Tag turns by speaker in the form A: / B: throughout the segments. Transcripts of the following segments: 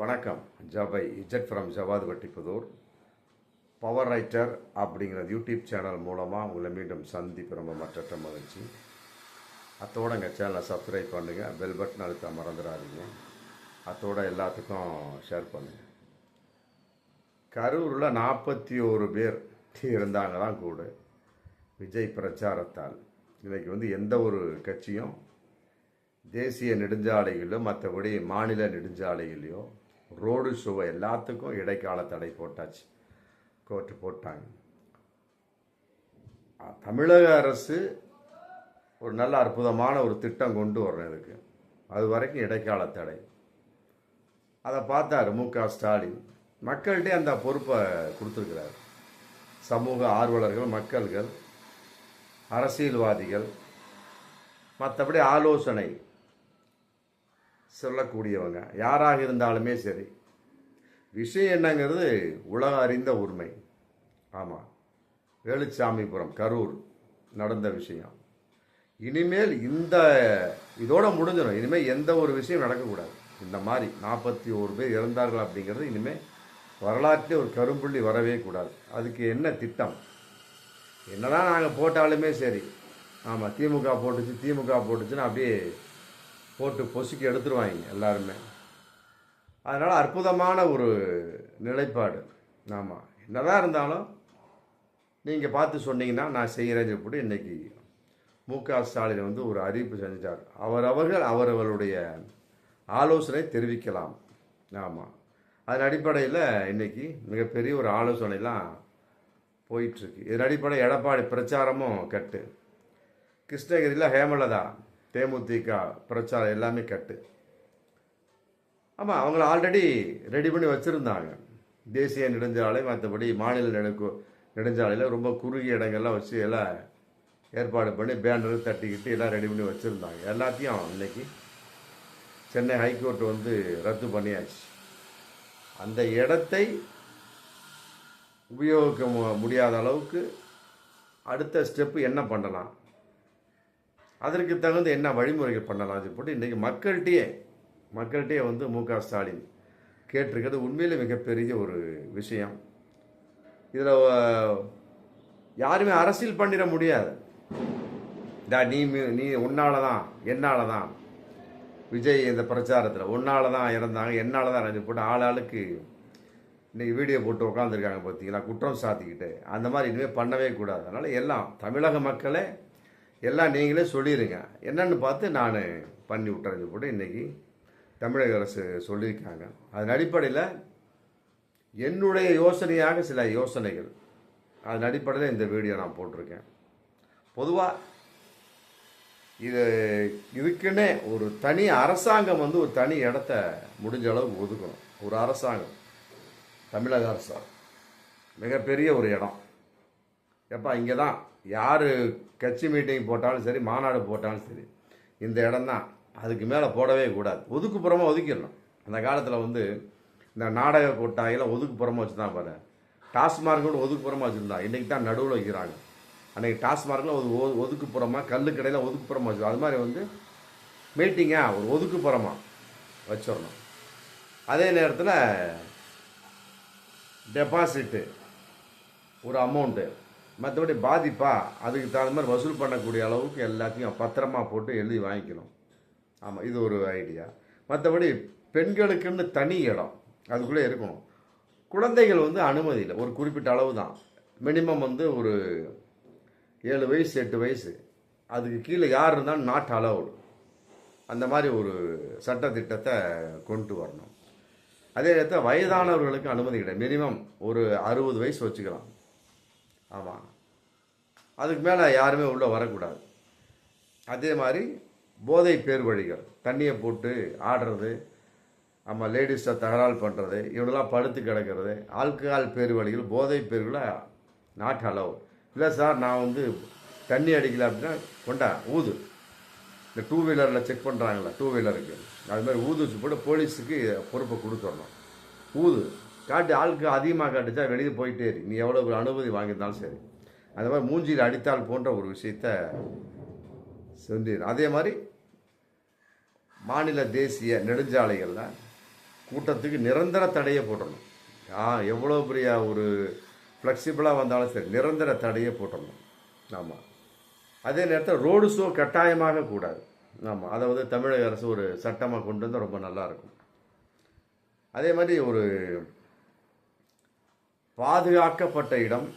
A: வணக்கம். ஜபை Z from Javadhu Vattipudur. Power writer அப்படிங்கிற YouTube channel மூலமாக உங்களை மீண்டும் சந்திப்பு ரொம்ப மற்றற்ற மகிழ்ச்சி. அத்தோட எங்கள் சேனலை சப்ஸ்கிரைப் பண்ணுங்கள் பெல் பட்டன் அழுத்த மறந்துடாதீங்க. அத்தோட எல்லாத்துக்கும் ஷேர் பண்ணுங்கள் கரூரில் நாற்பத்தி ஒரு பேர் இருந்தாங்க தான் கூட. விஜய் பிரச்சாரத்தால். இன்றைக்கி வந்து எந்த ஒரு கட்சியும் தேசிய நெடுஞ்சாலைகளிலோ மற்றபடி மாநில நெடுஞ்சாலைகளையோ ரோடு சுவை எல்லாத்துக்கும் இடைக்கால தடை போட்டாச்சு. கோர்ட்டு போட்டாங்க. தமிழக அரசு ஒரு நல்ல அற்புதமான ஒரு திட்டம் கொண்டு வரணும் இதுக்கு. அது வரைக்கும் இடைக்கால தடை. அதை பார்த்தாரு மு க ஸ்டாலின். மக்கள்கிட்டே அந்த பொறுப்பை கொடுத்துருக்கிறார். சமூக ஆர்வலர்கள் மக்கள்கள் அரசியல்வாதிகள் மற்றபடி ஆலோசனை சொல்லக்கூடியவங்க யாராக இருந்தாலுமே சரி. விஷயம் என்னங்கிறது உலக அறிந்த உண்மை. ஆமாம் வேலுச்சாமிபுரம் கரூர் நடந்த விஷயம். இனிமேல் இந்த இதோட முடிஞ்சிடும் இனிமேல் எந்த ஒரு விஷயம் நடக்கக்கூடாது. இந்த மாதிரி நாற்பத்தி ஒரு பேர் இறந்தார்கள் அப்படிங்கிறது இனிமேல் வரலாற்றிலே ஒரு கரும்புள்ளி வரவே கூடாது. அதுக்கு என்ன திட்டம்? என்னதான் நாங்கள் போட்டாலுமே சரி. ஆமாம் திமுக போட்டுச்சு திமுக போட்டுச்சுன்னு அப்படியே போட்டு பொசுக்கி எடுத்துருவாங்க எல்லாருமே. அதனால் அற்புதமான ஒரு நிலைப்பாடு ஆமாம் என்னதான் இருந்தாலும் நீங்கள் பார்த்து சொன்னீங்கன்னா நான் செய்கிறேன்னு சொல்லி இன்றைக்கி மு க ஸ்டாலின் வந்து ஒரு அறிவிப்பு செஞ்சிட்டார். அவரவர்கள் அவரவர்களுடைய ஆலோசனை தெரிவிக்கலாம் ஆமாம் அதன் அடிப்படையில் இன்றைக்கி மிகப்பெரிய ஒரு ஆலோசனைலாம் போயிட்டுருக்கு. இதன் அடிப்படை எடப்பாடி பிரச்சாரமும் கட்டு. கிருஷ்ணகிரியில் ஹேமலதா தேமுதிக பிரச்சாரம் எல்லாமே கட்டு. ஆமாம் அவங்கள ஆல்ரெடி ரெடி பண்ணி வச்சுருந்தாங்க. தேசிய நெடுஞ்சாலை மற்றபடி மாநில நெடுக்கு நெடுஞ்சாலையில் ரொம்ப குறுகிய இடங்கள்லாம் வச்சு எல்லாம் ஏற்பாடு பண்ணி பேனர் தட்டிக்கிட்டு எல்லாம் ரெடி பண்ணி வச்சுருந்தாங்க. எல்லாத்தையும் இன்னைக்கு சென்னை ஹைகோர்ட் வந்து ரத்து பண்ணியாச்சு. அந்த இடத்தை உபயோகிக்க மு- முடியாத அளவுக்கு அடுத்த ஸ்டெப்பு என்ன பண்ணலாம்? அதற்கு தகுந்த என்ன வழிமுறைகள் பண்ணலாம் போட்டு இன்றைக்கி மக்கள்கிட்டயே மக்கள்கிட்டயே வந்து மு க ஸ்டாலின் கேட்டிருக்கிறது உண்மையிலே மிகப்பெரிய ஒரு விஷயம். இதில் யாருமே அரசியல் பண்ணிட முடியாது. டா நீ நீ உன்னால தான் என்னால தான் விஜய் இந்த பிரச்சாரத்தில் உன்னால தான் இறந்தாங்க என்னால் தான் இறந்து போட்டு ஆள் ஆளுக்கு இன்றைக்கி வீடியோ போட்டு உட்காந்துருக்காங்க பார்த்தீங்களா குற்றம் சாத்திக்கிட்டு. அந்த மாதிரி இனிமேல் பண்ணவே கூடாது. அதனால் எல்லாம் தமிழக மக்களே எல்லாம் நீங்களே சொல்லிடுங்க என்னென்னு பார்த்து நான் பண்ணி விட்டுறது கூட இன்றைக்கி தமிழக அரசு சொல்லியிருக்காங்க. அதன் அடிப்படையில் என்னுடைய யோசனையாக சில யோசனைகள். அதன் அடிப்படையில் இந்த வீடியோ நான் போட்டிருக்கேன். பொதுவாக இது இதுக்குன்னே ஒரு தனி அரசாங்கம் வந்து ஒரு தனி இடத்த முடிஞ்ச அளவுக்கு ஒதுக்கணும். ஒரு அரசாங்கம். தமிழக அரசாங்கம் மிகப்பெரிய ஒரு இடம். எப்பா இங்கே தான் யார் கட்சி மீட்டிங் போட்டாலும் சரி மாநாடு போட்டாலும் சரி இந்த இடம் தான் அதுக்கு மேலே போடவே கூடாது. ஒதுக்குப்புறமாக ஒதுக்கிடணும். அந்த காலத்தில் வந்து இந்த நாடக கொட்டாயெல்லாம் ஒதுக்குப்புறமாக வச்சு தான் பாரு. டாஸ்மார்க் கூட ஒதுக்குப்புறமாக வச்சுருந்தா. இன்றைக்கி தான் நடுவில் வைக்கிறாங்க. அன்றைக்கி டாஸ்மார்க்கில் ஒரு ஒ- ஒதுக்குப்புறமாக கல்லு கடையில் ஒதுக்குப்புறமாக வச்சு அது மாதிரி வந்து மீட்டிங்காக ஒரு ஒதுக்குப்புறமாக வச்சிடணும். அதே நேரத்தில் டெபாசிட்டு ஒரு அமௌண்ட்டு மற்றபடி பாதிப்பா அதுக்கு தகுந்த மாதிரி வசூல் பண்ணக்கூடிய அளவுக்கு எல்லாத்தையும் பத்திரமா போட்டு எழுதி வாங்கிக்கணும். ஆமாம் இது ஒரு ஐடியா மற்றபடி பெண்களுக்குன்னு தனி இடம் அதுக்குள்ளே இருக்கணும். குழந்தைகள் வந்து அனுமதி இல்லை ஒரு குறிப்பிட்ட அளவு தான். மினிமம் வந்து ஒரு ஏழு வயசு எட்டு வயசு. அதுக்கு கீழே யார் இருந்தாலும் நாட் அலவுடு அந்த மாதிரி ஒரு சட்டத்திட்டத்தை கொண்டு வரணும். அதே நேரத்தில் வயதானவர்களுக்கு அனுமதி கிடையாது. மினிமம் ஒரு அறுபது வயசு வச்சுக்கலாம். ஆமாம் அதுக்கு மேலே யாருமே உள்ளே வரக்கூடாது. அதே மாதிரி போதை பேர் வழிகள் தண்ணியை போட்டு ஆடுறது ஆமாம் லேடிஸை தகராறு பண்ணுறது இவனெல்லாம் படுத்து கிடக்கிறது ஆல்கஹால் பேர் வழிகள் போதை பேர்களை நாட் அலோவ் இல்லை சார் நான் வந்து தண்ணி அடிக்கல அப்படின்னா கொண்டா ஊது. இந்த டூ வீலரில் செக் பண்ணுறாங்களே டூ வீலருக்கு அது மாதிரி ஊது வச்சு போட்டு போலீஸுக்கு பொறுப்பை கொடுத்துடணும். ஊது. காட்டு ஆளுக்கு அதிகமாக காட்டுச்சா வெளியே போயிட்டே இரு. நீ எவ்வளோ ஒரு அனுமதி வாங்கியிருந்தாலும் சரி. அந்த மாதிரி மூஞ்சியில் அடித்தால் போன்ற ஒரு விஷயத்த செஞ்சு அதே மாதிரி மாநில தேசிய நெடுஞ்சாலைகளில் கூட்டத்துக்கு நிரந்தர தடையை போட்டணும் ஆ எவ்வளோ பெரிய ஒரு ஃப்ளெக்சிபிளாக வந்தாலும் சரி நிரந்தர தடையை போட்டணும் ஆமாம் அதே நேரத்தில் ரோடு ஷோ கட்டாயமாக கூடாது. ஆமாம் அதை வந்து தமிழக அரசு ஒரு சட்டமாக கொண்டு வந்தால் ரொம்ப நல்லாயிருக்கும் அதே மாதிரி ஒரு பாதுகாக்கப்பட்ட இடம்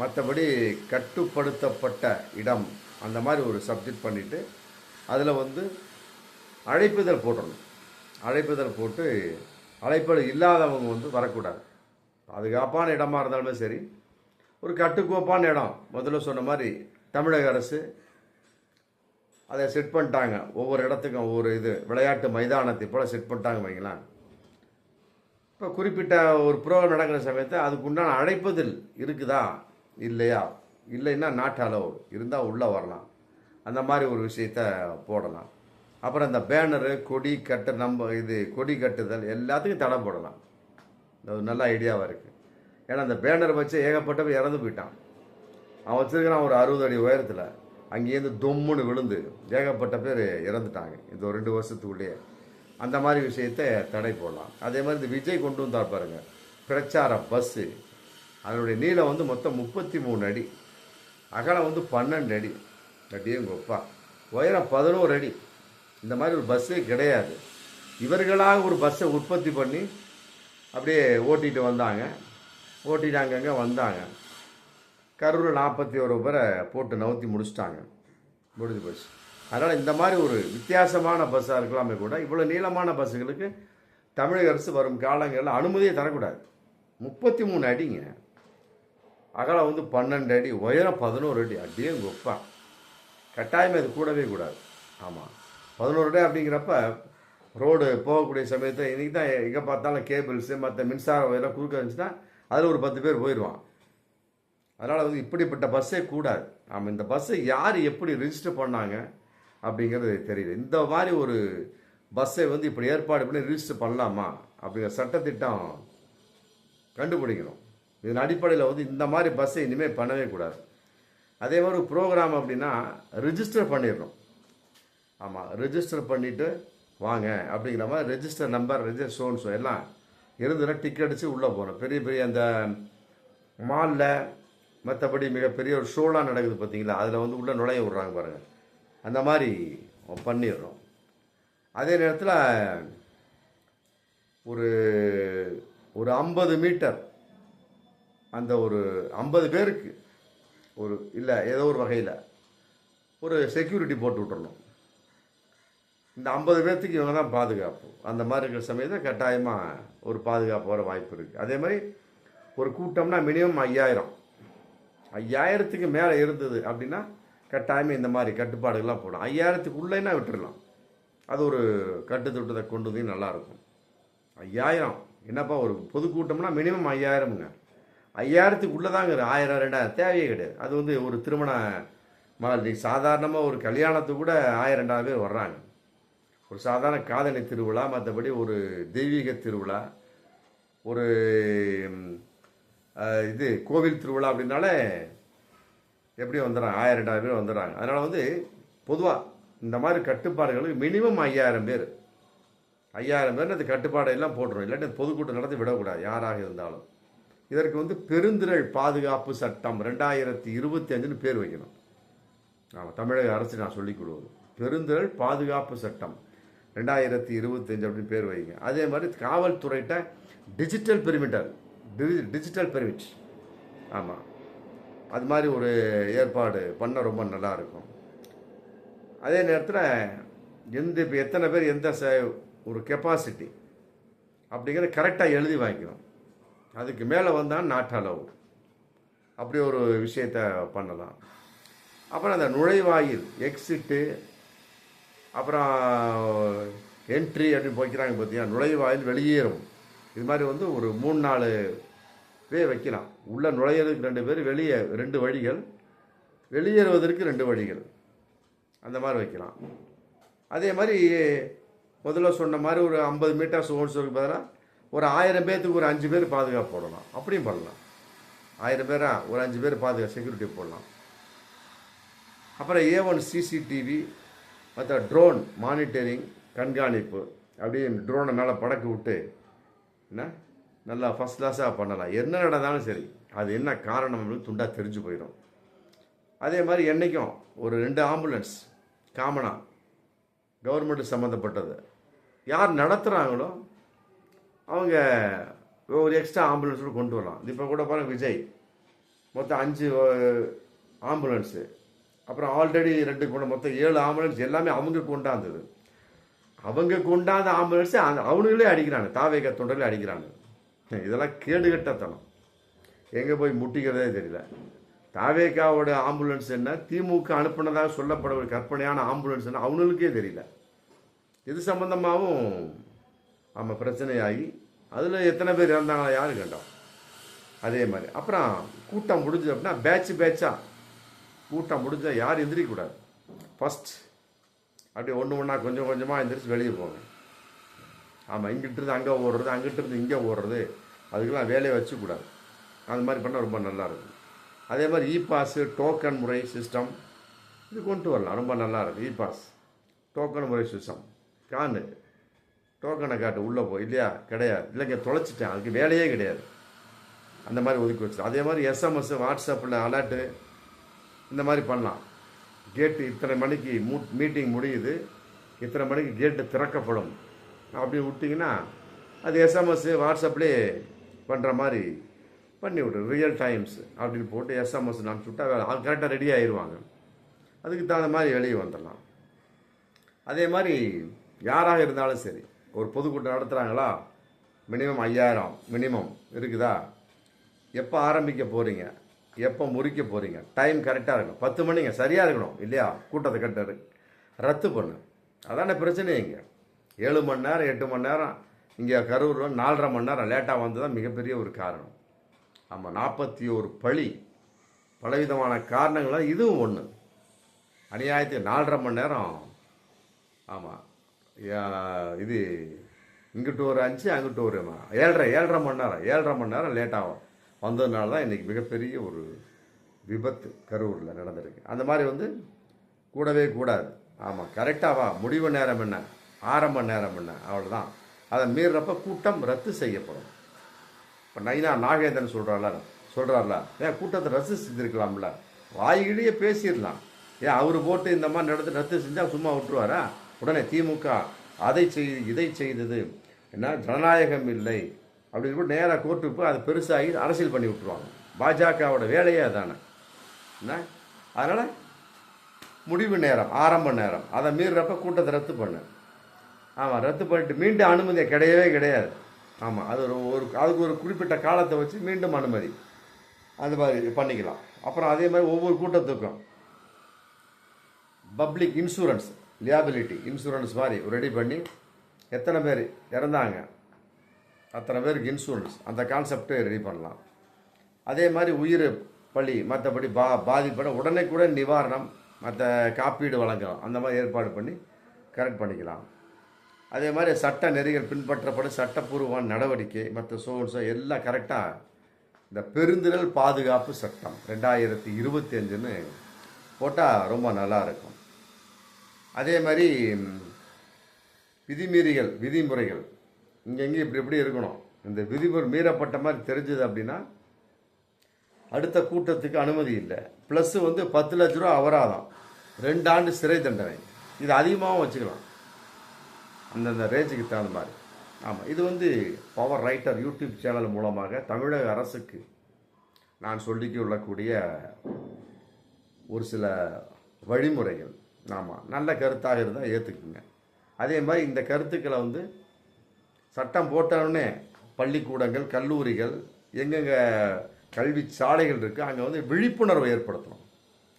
A: மற்றபடி கட்டுப்படுத்தப்பட்ட இடம் அந்த மாதிரி ஒரு சப்ஜெக்ட் பண்ணிவிட்டு அதில் வந்து அழைப்புதல் போடணும். அழைப்புதல் போட்டு அழைப்பது இல்லாதவங்க வந்து வரக்கூடாது. பாதுகாப்பான இடமா இருந்தாலுமே சரி ஒரு கட்டுக்கோப்பான இடம். முதல்ல சொன்ன மாதிரி தமிழக அரசு அதை செட் பண்ணிட்டாங்க. ஒவ்வொரு இடத்துக்கும் ஒவ்வொரு இது விளையாட்டு மைதானத்தை போல் செட் பண்ணிட்டாங்க வைங்களேன். இப்போ குறிப்பிட்ட ஒரு புரோகம் நடக்கிற சமயத்தை அதுக்கு உண்டான அழைப்பதில் இருக்குதா? இல்லையா? இல்லைன்னா நாட் அலோடு இருந்தால் உள்ளே வரலாம். அந்த மாதிரி ஒரு விஷயத்த போடலாம். அப்புறம் இந்த பேனரு கொடி கட்டு நம்ம இது கொடி கட்டுதல் எல்லாத்துக்கும் தடை போடலாம். அது நல்ல ஐடியாவாக இருக்குது ஏன்னா அந்த பேனர் வச்சு ஏகப்பட்டவன் இறந்து போயிட்டான். அவன் வச்சிருக்கிறான் ஒரு அறுபது அடி உயரத்தில். அங்கேருந்து தொம்முன்னு விழுந்து ஏகப்பட்ட பேர் இறந்துட்டாங்க. இந்த ஒரு ரெண்டு வருஷத்துக்குள்ளேயே. அந்த மாதிரி விஷயத்தை தடை போடலாம். அதே மாதிரி இந்த விஜய் கொண்டு வந்தார் பாருங்கள் பிரச்சார பஸ்ஸு. அதனுடைய நீளம் வந்து மொத்தம் முப்பத்தி மூணு அடி. அகலம் வந்து பன்னெண்டு அடி. அடியேங்கப்பா உயரம் பதினோரு அடி. இந்த மாதிரி ஒரு பஸ்ஸே கிடையாது. இவர்களாக ஒரு பஸ்ஸை உற்பத்தி பண்ணி அப்படியே ஓட்டிகிட்டு வந்தாங்க. ஓட்டிட்டு அங்கங்கே வந்தாங்க. கரூர் நாற்பத்தி ஒரு பேரை போட்டு நவுத்தி முடிச்சிட்டாங்க. முடிஞ்சு போச்சு. அதனால் இந்த மாதிரி ஒரு வித்தியாசமான பஸ்ஸாக இருக்கலாமே கூட இவ்வளோ நீளமான பஸ்ஸுகளுக்கு தமிழக அரசு வரும் காலங்களில் அனுமதியை தரக்கூடாது. முப்பத்தி மூணு அடிங்க. அகலம் வந்து பன்னெண்டு அடி உயரம் பதினோரு அடி அப்படியே கொப்பா கட்டாயமே அது கூடவே கூடாது. ஆமாம் பதினோரு அடி அப்படிங்கிறப்ப ரோடு போகக்கூடிய சமயத்தை இன்றைக்கி தான் எங்கே பார்த்தாலும் கேபிள்ஸு மற்ற மின்சார வயலாம் குறுக்க இருந்துச்சுன்னா அதில் ஒரு பத்து பேர் போயிடுவான் அதனால் வந்து இப்படிப்பட்ட பஸ்ஸே கூடாது. ஆமாம் இந்த பஸ்ஸை யார் எப்படி ரிஜிஸ்டர் பண்ணாங்க? அப்படிங்கிறது தெரியல. இந்த மாதிரி ஒரு பஸ்ஸை வந்து இப்படி ஏற்பாடு பண்ணி ரிஜிஸ்டர் பண்ணலாமா அப்படிங்கிற சட்டத்திட்டம் கண்டுபிடிக்கணும். இதன் அடிப்படையில் வந்து இந்த மாதிரி பஸ்ஸை இனிமேல் பண்ணவே கூடாது. அதே மாதிரி ஒரு ப்ரோக்ராம் அப்படின்னா ரிஜிஸ்டர் பண்ணிடணும். ஆமாம் ரிஜிஸ்டர் பண்ணிவிட்டு வாங்க அப்படிங்கிற மாதிரி ரெஜிஸ்டர் நம்பர் ரெஜிஸ்டர் சோன்ஸோ எல்லாம் இருந்துன்னா டிக்கெட் அடித்து உள்ளே போகணும். பெரிய பெரிய அந்த மாலில் மற்றபடி மிகப்பெரிய ஒரு ஷோலாம் நடக்குது பார்த்தீங்களா அதில் வந்து உள்ளே நுழைய விட்றாங்க பாருங்கள் அந்த மாதிரி பண்ணிடுறோம். அதே நேரத்தில் ஒரு ஒரு ஐம்பது மீட்டர் அந்த ஒரு ஐம்பது பேருக்கு ஒரு இல்லை ஏதோ ஒரு வகையில் ஒரு செக்யூரிட்டி போட்டு விட்டுறணும். இந்த ஐம்பது பேர்த்துக்கு இவங்க தான் பாதுகாப்பு. அந்த மாதிரி இருக்கிற சமயத்தில் கட்டாயமாக ஒரு பாதுகாப்பு வர வாய்ப்பு இருக்குது அதே மாதிரி ஒரு கூட்டம்னா மினிமம் ஐயாயிரம். ஐயாயிரத்துக்கு மேலே இருந்தது அப்படின்னா கட்டாயம் இந்த மாதிரி கட்டுப்பாடுகள்லாம் போடும். ஐயாயிரத்துக்குள்ளேன்னா விட்டுடலாம் அது ஒரு கட்டுத்தொட்டத்தை கொண்டு வந்து நல்லாயிருக்கும். ஐயாயிரம். என்னப்பா ஒரு பொதுக்கூட்டம்னா மினிமம் ஐயாயிரம்ங்க. ஐயாயிரத்துக்கு உள்ளதாங்க ஆயிரம் ரெண்டாயிரம் தேவையே கிடையாது. அது வந்து ஒரு திருமண மாதிரி சாதாரணமாக ஒரு கல்யாணத்துக்கு கூட ஆயிரம் ரெண்டாயிரம் பேர் வர்றாங்க. ஒரு சாதாரண காதணி திருவிழா மற்றபடி ஒரு தெய்வீக திருவிழா ஒரு இது கோவில் திருவிழா அப்படின்னாலே எப்படி வந்துடுறாங்க ஆயிரம் ரெண்டாயிரம் பேர் வந்துடுறாங்க. அதனால் வந்து பொதுவாக இந்த மாதிரி கட்டுப்பாடுகளுக்கு மினிமம் ஐயாயிரம் பேர். ஐயாயிரம் பேர் அந்த கட்டுப்பாடை எல்லாம் போட்டுரும் இல்லாட்டி பொதுக்கூட்டம் நடத்தி விடக்கூடாது யாராக இருந்தாலும். இதற்கு வந்து பெருந்திரள் பாதுகாப்பு சட்டம் ரெண்டாயிரத்தி இருபத்தி அஞ்சுன்னு பேர் வைக்கணும். ஆமாம் தமிழக அரசு நான் சொல்லிக் கொடுவது பெருந்திரள் பாதுகாப்பு சட்டம் ரெண்டாயிரத்தி இருபத்தஞ்சு அப்படின்னு பேர் வைங்க. அதே மாதிரி காவல்துறையிட்ட டிஜிட்டல் பெர்மிட்டர் டிஜிட்டல் பெர்மிட் ஆமாம் அது மாதிரி ஒரு ஏற்பாடு பண்ண ரொம்ப நல்லா இருக்கும் அதே நேரத்தில் எந்த இப்போ எத்தனை பேர் எந்த ச ஒரு கெப்பாசிட்டி அப்படிங்கிறத கரெக்டாக எழுதி வாங்கிக்கணும். அதுக்கு மேலே வந்தால் நாட் அளவு அப்படி ஒரு விஷயத்த பண்ணலாம். அப்புறம் அந்த நுழைவாயில் எக்ஸிட்டு அப்புறம் என்ட்ரி அப்படின்னு போய்க்கிறாங்க பார்த்தீங்கன்னா நுழைவாயில் வெளியேறும். இது மாதிரி வந்து ஒரு மூணு நாலு வே வைக்கலாம். உள்ளே நுழையிறதுக்கு ரெண்டு பேர் வெளியே ரெண்டு வழிகள். வெளியேறுவதற்கு ரெண்டு வழிகள். அந்த மாதிரி வைக்கலாம். அதே மாதிரி முதல்ல சொன்ன மாதிரி ஒரு ஐம்பது மீட்டர் சோன்ஸுக்கு பதிலாக ஒரு ஆயிரம் பேர்த்துக்கு ஒரு அஞ்சு பேர் பாதுகாப்பு போடலாம். அப்படியும் பண்ணலாம். ஆயிரம் பேரா ஒரு அஞ்சு பேர் பாதுகாப்பு செக்யூரிட்டி போடலாம். அப்புறம் ஏ ஒன் சிசிடிவி மற்ற ட்ரோன் மானிட்டரிங் கண்காணிப்பு அப்படியே ட்ரோனை மேலே படக்கு விட்டு என்ன? நல்லா ஃபஸ்ட் கிளாஸாக பண்ணலாம். என்ன நடந்தாலும் சரி அது என்ன காரணம் துண்டாக தெரிஞ்சு போயிடும். அதே மாதிரி என்றைக்கும் ஒரு ரெண்டு ஆம்புலன்ஸ் காமனாக கவர்மெண்ட் சம்மந்தப்பட்டது யார் நடத்துகிறாங்களோ அவங்க ஒரு எக்ஸ்ட்ரா ஆம்புலன்ஸோட கொண்டு வரலாம். இப்போ கூட பாருங்க விஜய். மொத்தம் அஞ்சு ஆம்புலன்ஸு அப்புறம் ஆல்ரெடி ரெண்டு கொண்டு மொத்தம் ஏழு ஆம்புலன்ஸ் எல்லாமே அவங்க கொண்டாந்தது. அவங்க கொண்டாந்த ஆம்புலன்ஸை அந்த அவனுங்களே அடிக்கிறாங்க. தாவேக தொண்டர்களே அடிக்கிறாங்க. இதெல்லாம் கேடுகட்டத்தனம். எங்கே போய் முட்டிக்கிறதே தெரியல. தாவேக்காவோட ஆம்புலன்ஸ் என்ன? திமுக அனுப்புனதாக சொல்லப்பட ஒரு கற்பனையான ஆம்புலன்ஸ் என்ன? அவனுக்கே தெரியல. இது சம்பந்தமாகவும் ஆமாம் பிரச்சனையாகி அதில் எத்தனை பேர் இறந்தாங்களா யாரு கண்டோம்? அதே மாதிரி. அப்புறம் கூட்டம் முடிஞ்சது அப்படின்னா பேட்ச் பேட்சாக கூட்டம் முடிஞ்சால் யார் எந்திரிக்கக்கூடாது ஃபஸ்ட் அப்படியே ஒன்று ஒன்றா கொஞ்சம் கொஞ்சமாக எந்திரிச்சு வெளியே போவேன் ஆமாம் இங்கிட்டு இருந்து அங்கே ஓடுறது அங்கிட்டிருந்து இங்கே ஓடுறது. அதுக்கெல்லாம் வேலையை வச்சுக்கூடாது. அந்த மாதிரி பண்ணால் ரொம்ப நல்லா இருக்கும் அதே மாதிரி இ பாஸு டோக்கன் முறை சிஸ்டம் இது கொண்டு வரலாம். ரொம்ப நல்லா இருக்குது இ பாஸ் டோக்கன் முறை சிஸ்டம் காணு. டோக்கனை காட்டு உள்ளே போ இல்லையா? கிடையாது. இல்லைங்க தொலைச்சிட்டேன். அதுக்கு வேலையே கிடையாது. அந்த மாதிரி ஒதுக்கி வச்சிடும் அதே மாதிரி எஸ்எம்எஸ் வாட்ஸ்அப்பில் அலர்ட்டு இந்த மாதிரி பண்ணலாம். கேட்டு இத்தனை மணிக்கு மூ மீட்டிங் முடியுது. இத்தனை மணிக்கு கேட்டு திறக்கப்படும். அப்படி விட்டிங்கன்னா அது எஸ்எம்எஸ்ஸு வாட்ஸ்அப்லேயே பண்ணுற மாதிரி பண்ணி விட்ரு ரியல் டைம்ஸ் அப்படின்னு போட்டு எஸ்எம்எஸ் அனுப்பிச்சு விட்டா வேலை ஆள் கரெக்டாக ரெடி ஆயிடுவாங்க அதுக்கு தகுந்த மாதிரி வெளியே வந்துடலாம். அதே மாதிரி யாராக இருந்தாலும் சரி ஒரு பொதுக்கூட்டம் நடத்துகிறாங்களா மினிமம் ஐயாயிரம் மினிமம் இருக்குதா? எப்போ ஆரம்பிக்க போகிறீங்க எப்போ முறிக்க போகிறீங்க டைம் கரெக்டாக இருக்கணும். பத்து மணிங்க சரியாக இருக்கணும் இல்லையா? கூட்டத்தை கட்டு ரத்து பண்ணு. அதான பிரச்சனை இங்கே. ஏழு மணி நேரம் எட்டு மணி நேரம் இங்கே கரூரில் நாலரை மணி நேரம் லேட்டாக வந்தது தான் மிகப்பெரிய ஒரு காரணம். ஆமாம் நாற்பத்தி ஒரு பழி பலவிதமான காரணங்களாக இதுவும் ஒன்று அநியாயத்துக்கு நாலரை மணி நேரம். ஆமாம் இது இங்கிட்டு ஒரு அஞ்சு அங்கிட்டு ஒரு ஏழரை ஏழரை மணி நேரம் ஏழரை மணி நேரம் லேட்டாகும் வந்ததுனால தான் இன்றைக்கி மிகப்பெரிய ஒரு விபத்து கரூரில் நடந்திருக்கு. அந்த மாதிரி வந்து கூடவே கூடாது. ஆமாம் கரெக்டாக வா முடிவு நேரம் என்ன? ஆரம்ப நேரம் என்ன? அவ்வளோதான் அதை மீறப்ப கூட்டம் ரத்து செய்யப்படும். இப்போ நைனா நாகேந்திரன் சொல்கிறாள சொல்கிறார்ல ஏன் கூட்டத்தை ரத்து செஞ்சுருக்கலாம்ல. வாய்கிலேயே பேசிடலாம். ஏன் அவர் போட்டு இந்த மாதிரி நடந்து ரத்து செஞ்சால் சும்மா விட்டுருவாரா? உடனே திமுக அதை செய்து இதை செய்தது. என்ன? ஜனநாயகம் இல்லை. அப்படின்னு கூட நேராக கோர்ட்டுக்கு போய் அதை பெருசாகி அரசியல் பண்ணி விட்டுருவாங்க. பாஜகவோட வேலையே அதானே. என்ன? அதனால் முடிவு நேரம் ஆரம்ப நேரம். அதை மீறுறப்ப கூட்டத்தை ரத்து பண்ணு. ஆமாம் ரத்து பண்ணிட்டு மீண்டும் அனுமதி கிடையவே கிடையாது. ஆமாம் அது ஒரு ஒரு அதுக்கு ஒரு குறிப்பிட்ட காலத்தை வச்சு மீண்டும் அனுமதி. அந்த மாதிரி பண்ணிக்கலாம். அப்புறம் அதே மாதிரி ஒவ்வொரு கூட்டத்துக்கும் பப்ளிக் இன்சூரன்ஸ் லியாபிலிட்டி இன்சூரன்ஸ் மாதிரி ரெடி பண்ணி எத்தனை பேர் இறந்தாங்க அத்தனை பேருக்கு இன்சூரன்ஸ் அந்த கான்செப்டே ரெடி பண்ணலாம். அதே மாதிரி உயிர் பள்ளி மற்றபடி பா பாதிப்பட உடனே கூட நிவாரணம் மற்ற காப்பீடு வழங்கலாம். அந்த மாதிரி ஏற்பாடு பண்ணி கரெக்ட் பண்ணிக்கலாம். அதே மாதிரி சட்ட நெறிகள் பின்பற்றப்படும் சட்டப்பூர்வமான நடவடிக்கை மற்ற சோர்ஸோ எல்லாம் கரெக்டாக இந்த பெருந்திரல் பாதுகாப்பு சட்டம் ரெண்டாயிரத்தி இருபத்தி அஞ்சுன்னு போட்டால் ரொம்ப நல்லா இருக்கும். அதே மாதிரி விதிமீறிகள் விதிமுறைகள். இங்கெங்கே இப்படி இப்படி இருக்கணும். இந்த விதிமுறை மீறப்பட்ட மாதிரி தெரிஞ்சது அப்படின்னா அடுத்த கூட்டத்துக்கு அனுமதி இல்லை. ப்ளஸ்ஸு வந்து பத்து லட்ச ரூபா அபராதம். ரெண்டு ஆண்டு சிறை தண்டனை. இது அதிகமாகவும் வச்சுக்கலாம். அந்தந்த ரேஞ்சுக்கு தகுந்த மாதிரி. ஆமாம் இது வந்து பவர் ரைட்டர் யூடியூப் சேனல் மூலமாக தமிழக அரசுக்கு நான் சொல்லிக்கி உள்ளக்கூடிய ஒரு சில வழிமுறைகள். ஆமாம் நல்ல கருத்தாக இருந்தால் ஏற்றுக்குங்க அதே மாதிரி இந்த கருத்துக்களை வந்து சட்டம் போட்டவுடனே பள்ளிக்கூடங்கள் கல்லூரிகள் எங்கெங்கே கல்வி சாலைகள் இருக்குது அங்கே வந்து விழிப்புணர்வை ஏற்படுத்தணும்.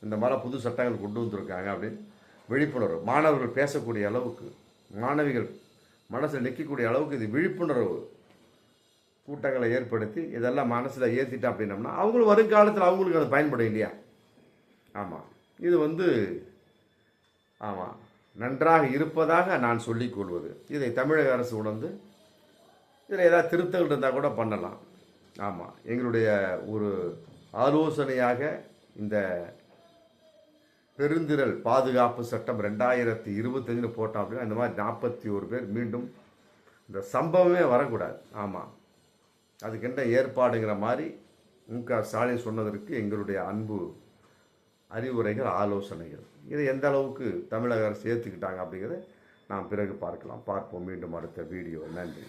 A: இந்த மாதிரி புது சட்டங்கள் கொண்டு வந்திருக்காங்க அப்படின்னு விழிப்புணர்வு. மாணவர்கள் பேசக்கூடிய அளவுக்கு மாணவிகள் மனசில் நிற்கக்கூடிய அளவுக்கு இது விழிப்புணர்வு கூட்டங்களை ஏற்படுத்தி இதெல்லாம் மனசில் ஏற்றிட்டா அப்படின்னம்னா அவங்களும் வருங்காலத்தில் அவங்களுக்கு அது பயன்படும் இல்லையா? ஆமாம் இது வந்து ஆமாம் நன்றாக இருப்பதாக நான் சொல்லிக் கொள்வது. இதை தமிழக அரசு உணர்ந்து இதில் ஏதாவது திருத்தங்கள் இருந்தால் கூட பண்ணலாம். ஆமாம் எங்களுடைய ஒரு ஆலோசனையாக இந்த பெருந்திரல் பாதுகாப்பு சட்டம் ரெண்டாயிரத்தி இருபத்தஞ்சுன்னு போட்டோம் அப்படின்னா இந்த மாதிரி நாற்பத்தி ஒரு பேர் மீண்டும் இந்த சம்பவமே வரக்கூடாது. ஆமாம் அதுக்கென்ன ஏற்பாடுங்கிற மாதிரி மு க ஸ்டாலின் சொன்னதற்கு எங்களுடைய அன்பு அறிவுரைகள் ஆலோசனைகள். இதை எந்த அளவுக்கு தமிழக அரசு ஏற்றுக்கிட்டாங்க அப்படிங்கிறத நாம் பிறகு பார்க்கலாம். பார்ப்போம். மீண்டும் அடுத்த வீடியோ. நன்றி.